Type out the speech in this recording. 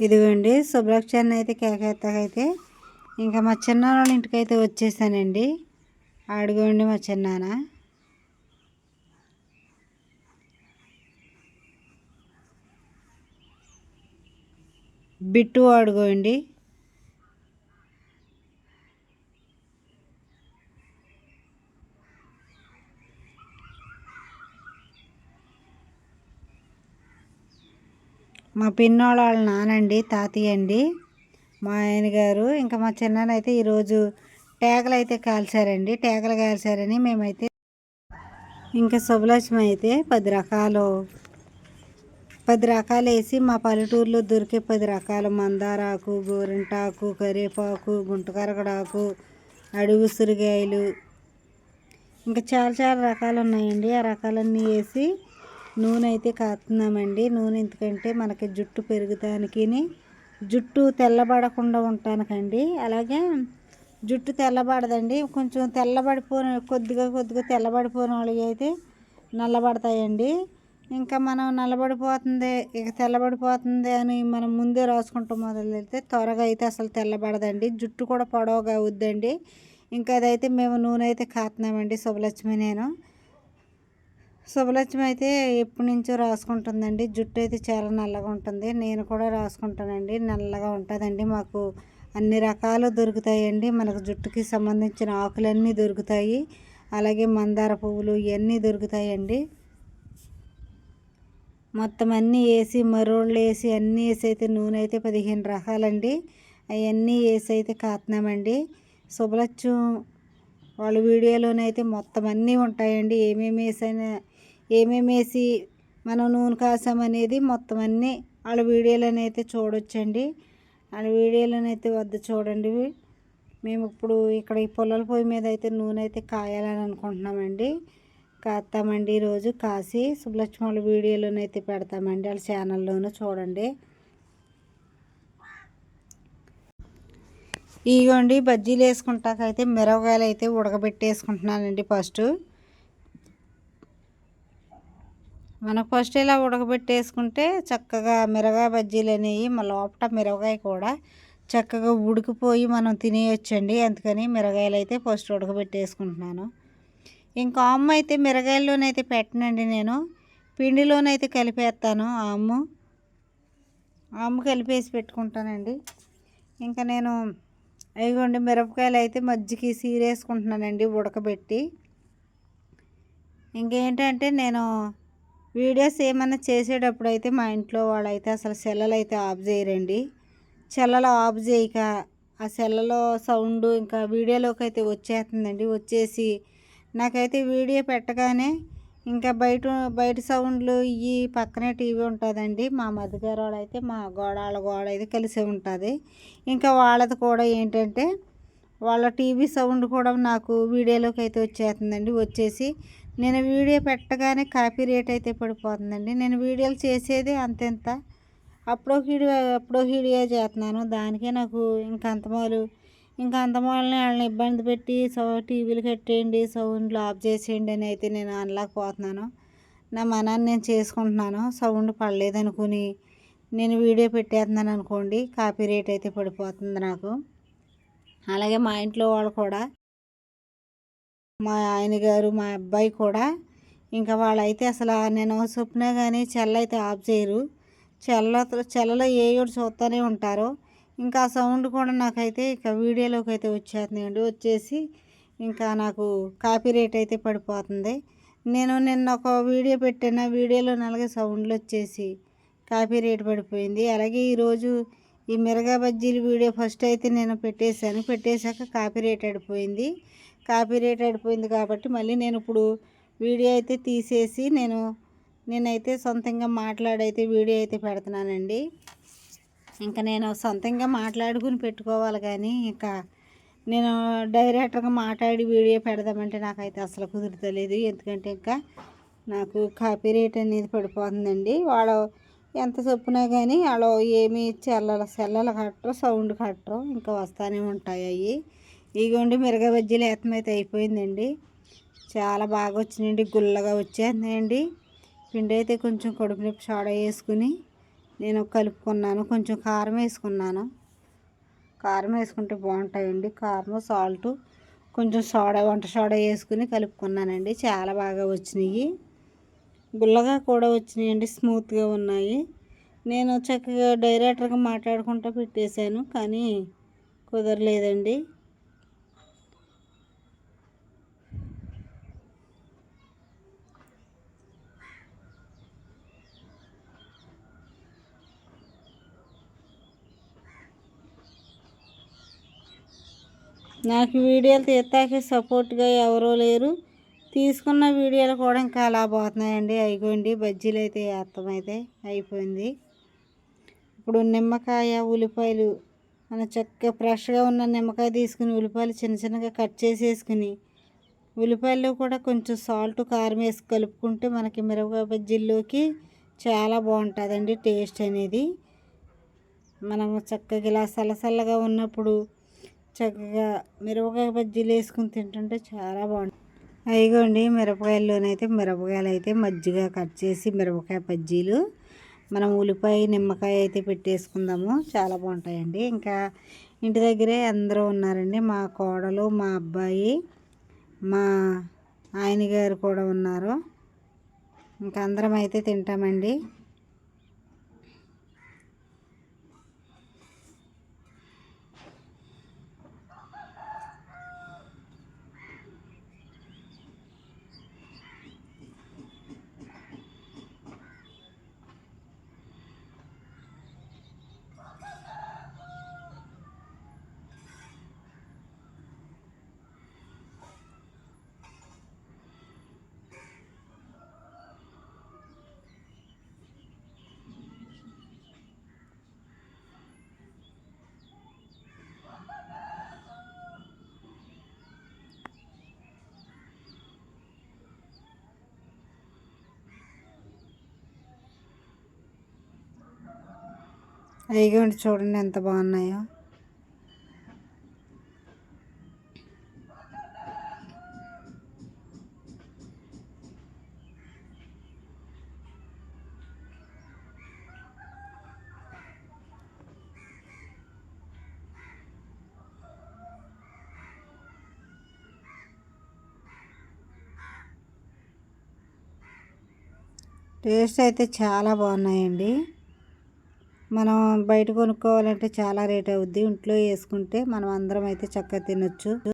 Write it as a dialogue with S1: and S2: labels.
S1: ఇదిగోండి శుభ్రక్షణ అయితే కేకెత్తకైతే. ఇంకా మా చిన్నాన్న ఇంటికైతే వచ్చేసానండి. అడుగోండి మా చిన్నాన్న బిట్టు అడుగోండి మా పిన్నోళ్ళ వాళ్ళ నానండి తాతయ్య అండి మా ఆయన గారు ఇంకా మా చిన్నాన్న అయితే ఈరోజు టేకలు అయితే కాల్చారండి. టేకలు కాల్చారని మేమైతే ఇంకా శుభలక్ష్మి అయితే పది రకాలు పది రకాలు వేసి మా పల్లెటూరులో దొరికే పది రకాల. మందారాకు గోరింటాకు కరివేపాకు గుంటకరగడాకు అడుగు ఉసిరికాయలు ఇంకా చాలా చాలా రకాలు ఉన్నాయండి. ఆ రకాలన్నీ వేసి నూనె అయితే కాస్తున్నామండి. నూనె ఎందుకంటే మనకి జుట్టు పెరుగుతానికి జుట్టు తెల్లబడకుండా ఉండటానికండి అలాగే జుట్టు తెల్లబడదండి. కొంచెం తెల్లబడిపోయిన కొద్దిగా కొద్దిగా తెల్లబడిపోయిన వాళ్ళకి అయితే నల్లబడతాయండి. ఇంకా మనం నల్లబడిపోతుంది ఇక తెల్లబడిపోతుంది అని మనం ముందే రాసుకుంటూ మొదలెడితే త్వరగా అయితే అసలు తెల్లబడదండి. జుట్టు కూడా పొడవుగా అవుద్దండి. ఇంకా అదైతే మేము నూనె అయితే కాతున్నామండి శుభలక్ష్మి నేను. శుభలక్ష్మి అయితే ఎప్పటి నుంచో రాసుకుంటుందండి. జుట్టు అయితే చాలా నల్లగా ఉంటుంది. నేను కూడా రాసుకుంటానండి. నల్లగా ఉంటుందండి మాకు. అన్ని రకాలు దొరుకుతాయండి. మనకు జుట్టుకి సంబంధించిన ఆకులన్నీ దొరుకుతాయి. అలాగే మందార పువ్వులు ఇవన్నీ దొరుకుతాయండి. మొత్తం అన్నీ వేసి మరోళ్ళు వేసి అన్నీ వేసి అయితే నూనె అయితే పదిహేను రకాలండి. అవన్నీ వేసి అయితే కాతున్నామండి శుభలక్ష్యం వాళ్ళ వీడియోలోనైతే మొత్తం అన్నీ ఉంటాయండి. ఏమేమి వేసైనా ఏమేమి వేసి మనం నూనె కాసామనేది మొత్తం అన్నీ వాళ్ళ వీడియోలను అయితే చూడొచ్చండి. వాళ్ళ వీడియోలను అయితే వద్ద చూడండి. మేము ఇప్పుడు ఇక్కడ ఈ పొలాల పొయ్యి మీద అయితే నూనె అయితే కాయాలని అనుకుంటున్నామండి. కాస్తామండి ఈరోజు కాసి. సుబ్బలక్ష్మి వాళ్ళ వీడియోలోనైతే అయితే పెడతామండి. వాళ్ళ ఛానల్లోనూ చూడండి. ఇగోండి బజ్జీలు వేసుకుంటాకైతే మిరపకాయలు అయితే ఉడకబెట్టేసుకుంటున్నానండి ఫస్ట్. మనకు ఫస్ట్ ఇలా ఉడకబెట్టేసుకుంటే చక్కగా మిరగా బజ్జీలు అనేవి మా లోపల మిరగాయ కూడా చక్కగా ఉడికిపోయి మనం తినేయొచ్చండి. అందుకని మిరగాయలు అయితే ఫస్ట్ ఉడకబెట్టేసుకుంటున్నాను. ఇంకా అమ్మ అయితే మిరగాయల్లోనైతే పెట్టనండి నేను. పిండిలోనైతే కలిపేస్తాను ఆ అమ్ము. అమ్మ కలిపేసి పెట్టుకుంటానండి. ఇంకా నేను అయిగోండి మిరపకాయలు అయితే మజ్జికి సీరేసుకుంటున్నానండి ఉడకబెట్టి. ఇంకేంటంటే నేను వీడియోస్ ఏమైనా చేసేటప్పుడు అయితే మా ఇంట్లో వాళ్ళైతే అసలు సెల్లలు అయితే ఆఫ్ చేయరండి. సెల్లలు ఆఫ్ చేయక ఆ సెల్లలో సౌండ్ ఇంకా వీడియోలోకి అయితే వచ్చేస్తుందండి. వచ్చేసి నాకైతే వీడియో పెట్టగానే ఇంకా బయట బయట సౌండ్లు ఇవి పక్కనే టీవీ ఉంటుందండి. మా మధ్యగారు వాళ్ళు అయితే మా గోడ వాళ్ళ గోడ అయితే కలిసి ఉంటుంది. ఇంకా వాళ్ళది కూడా ఏంటంటే వాళ్ళ టీవీ సౌండ్ కూడా నాకు వీడియోలోకి అయితే వచ్చేస్తుందండి. వచ్చేసి నేను వీడియో పెట్టగానే కాపీ రేట్ అయితే పడిపోతుందండి. నేను వీడియోలు చేసేది అంతెంత. అప్పుడో వీడియో అప్పుడో వీడియో చేస్తున్నాను. దానికే నాకు ఇంకా అంతమాలు ఇంకా అంతమాలని వాళ్ళని ఇబ్బంది పెట్టి సో టీవీలు కట్టేయండి సౌండ్లు ఆఫ్ చేసేయండి అని అయితే నేను అనలేకపోతున్నాను. నా మనాన్ని నేను చేసుకుంటున్నాను. సౌండ్ పడలేదనుకుని నేను వీడియో పెట్టేస్తున్నాను అనుకోండి కాపీ రేట్ అయితే పడిపోతుంది నాకు. అలాగే మా ఇంట్లో వాళ్ళు కూడా మా ఆయన గారు మా అబ్బాయి కూడా. ఇంకా వాళ్ళైతే అసలు నేను చొప్పున కానీ చెల్ల అయితే ఆఫ్ చేయరు. చెల్ల చెల్లలో ఏ ఏడు చూస్తూనే ఉంటారు. ఇంకా సౌండ్ కూడా నాకైతే ఇక వీడియోలోకి అయితే వచ్చేస్తుందండి వచ్చేసి ఇంకా నాకు కాపీ రేట్ అయితే పడిపోతుంది. నేను నిన్న ఒక వీడియో పెట్టిన. వీడియోలో అలాగే సౌండ్లు వచ్చేసి కాపీ రేట్ పడిపోయింది. అలాగే ఈరోజు ఈ మిరగా బజ్జీలు వీడియో ఫస్ట్ అయితే నేను పెట్టేశాను. పెట్టేశాక కాపీ రేట్ పడిపోయింది. కాపీ రేట్ అయిపోయింది కాబట్టి మళ్ళీ నేను ఇప్పుడు వీడియో అయితే తీసేసి నేను నేనైతే సొంతంగా మాట్లాడైతే వీడియో అయితే పెడుతున్నానండి. ఇంకా నేను సొంతంగా మాట్లాడుకుని పెట్టుకోవాలి కానీ ఇంకా నేను డైరెక్ట్గా మాట్లాడి వీడియో పెడదామంటే నాకైతే అసలు కుదురుతలేదు ఎందుకంటే ఇంకా నాకు కాపీ రేట్ అనేది పడిపోతుందండి. వాళ్ళు ఎంత చొప్పునా కానీ వాళ్ళు ఏమి చెల్లల సెల్లలు కట్టరు సౌండ్ కట్టరు ఇంకా వస్తూనే ఉంటాయి అవి ఇగోండి మిరగ బజ్జీలు ఏతమైతే అయిపోయిందండి. చాలా బాగా వచ్చినాయండి గుల్లగా వచ్చేస్తున్నాయండి. పిండి అయితే కొంచెం కడుపు నొప్పి సోడా వేసుకుని నేను కలుపుకున్నాను. కొంచెం కారం వేసుకున్నాను. కారం వేసుకుంటే బాగుంటాయండి. కారం సాల్ట్ కొంచెం సోడా వంట సోడా వేసుకుని కలుపుకున్నానండి. చాలా బాగా వచ్చినాయి. గుల్లగా కూడా వచ్చినాయండి స్మూత్గా ఉన్నాయి. నేను చక్కగా డైరెక్టర్గా మాట్లాడుకుంటూ పెట్టేశాను కానీ కుదరలేదండి. నాకు వీడియోలు తీస్తాకి సపోర్ట్గా ఎవరూ లేరు. తీసుకున్న వీడియోలు కూడా ఇంకా అలా పోతున్నాయండి. అయిపోయింది బజ్జీలు అయితే అర్థమైతే అయిపోయింది. ఇప్పుడు నిమ్మకాయ ఉల్లిపాయలు మన చక్కగా ఫ్రెష్గా ఉన్న నిమ్మకాయ తీసుకుని ఉల్లిపాయలు చిన్న చిన్నగా కట్ చేసేసుకుని ఉల్లిపాయల్లో కూడా కొంచెం సాల్ట్ కారం వేసి కలుపుకుంటే మనకి మిరపకాయ బజ్జీల్లోకి చాలా బాగుంటుందండి టేస్ట్ అనేది. మనము చక్కగా ఇలా సలసల్లగా ఉన్నప్పుడు చక్కగా మిరపకాయ బజ్జీలు వేసుకుని తింటుంటే చాలా బాగుంటుంది. అయిగోండి మిరపకాయల్లోనైతే మిరపకాయలు అయితే మజ్జిగ కట్ చేసి మిరపకాయ బజ్జీలు. మనం ఉల్లిపాయ నిమ్మకాయ అయితే పెట్టేసుకుందాము. చాలా బాగుంటాయండి. ఇంకా ఇంటి దగ్గరే అందరూ ఉన్నారండి. మా కోడలు మా అబ్బాయి మా ఆయన గారు కూడా ఉన్నారు. ఇంకా అందరం అయితే తింటామండి. అయిగోండి చూడండి ఎంత బాగున్నాయో. టేస్ట్ అయితే చాలా బాగున్నాయండి. మనం బయట కొనుక్కోవాలంటే చాలా రేట్ అవుద్ది. ఇంట్లో వేసుకుంటే మనం అందరం అయితే చక్కగా తినొచ్చు.